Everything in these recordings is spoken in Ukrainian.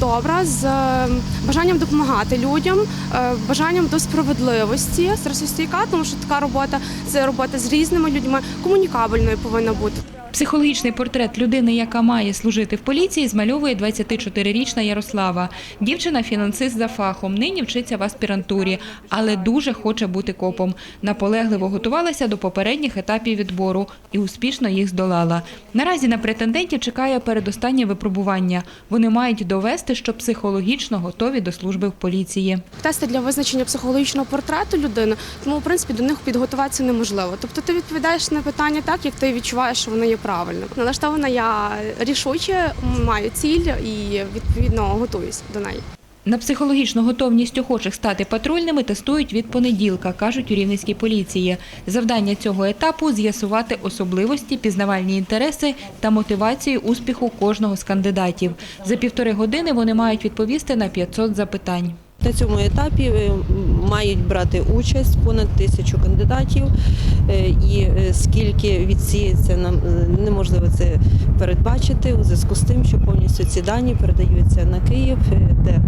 добра, з е, бажанням допомагати людям, е, бажанням до справедливості, стресостійка, тому що така робота це робота з різними людьми, комунікабельною повинна бути. Психологічний портрет людини, яка має служити в поліції, змальовує 24-річна Ярослава. Дівчина фінансист за фахом, нині вчиться в аспірантурі, але дуже хоче бути копом. Наполегливо готувалася до попередніх етапів відбору і успішно їх здолала. Наразі на претендентів чекає передостаннє випробування. Вони мають довести, що психологічно готові до служби в поліції. Тести для визначення психологічного портрету людини, тому в принципі до них підготуватися неможливо. Тобто ти відповідаєш на питання так, як ти відчуваєш, що воно є правильно. Налаштована я рішуче, маю ціль і відповідно готуюсь до неї. На психологічну готовність охочих стати патрульними тестують від понеділка, кажуть у Рівненській поліції. Завдання цього етапу з'ясувати особливості, пізнавальні інтереси та мотивацію успіху кожного з кандидатів. За півтори години вони мають відповісти на 500 запитань. На цьому етапі е, мають брати участь понад тисячу кандидатів, е, і е, скільки відсіється нам неможливо це передбачити у зв'язку з тим, що повністю ці дані передаються на Київ, де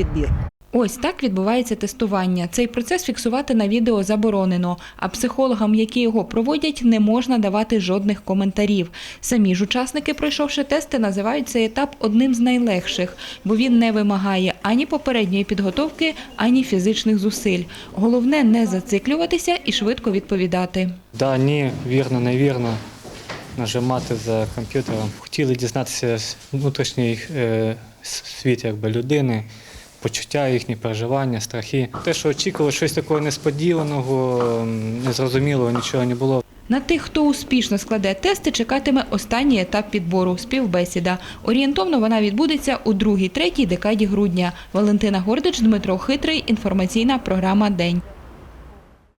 відбір. Ось так відбувається тестування. Цей процес фіксувати на відео заборонено, а психологам, які його проводять, не можна давати жодних коментарів. Самі ж учасники, пройшовши тести, називають цей етап одним з найлегших, бо він не вимагає ані попередньої підготовки, ані фізичних зусиль. Головне не зациклюватися і швидко відповідати. Да, ні, вірно, невірно. Нажимати за комп'ютером. Хотіли дізнатися внутрішній е, світ якби, людини, почуття їхні переживання, страхи. Те, що очікували щось такого несподіваного, незрозумілого, нічого не було. На тих, хто успішно складе тести, чекатиме останній етап підбору співбесіда. Орієнтовно вона відбудеться у другій-третій декаді грудня. Валентина Гордич, Дмитро Хитрий. Інформаційна програма День.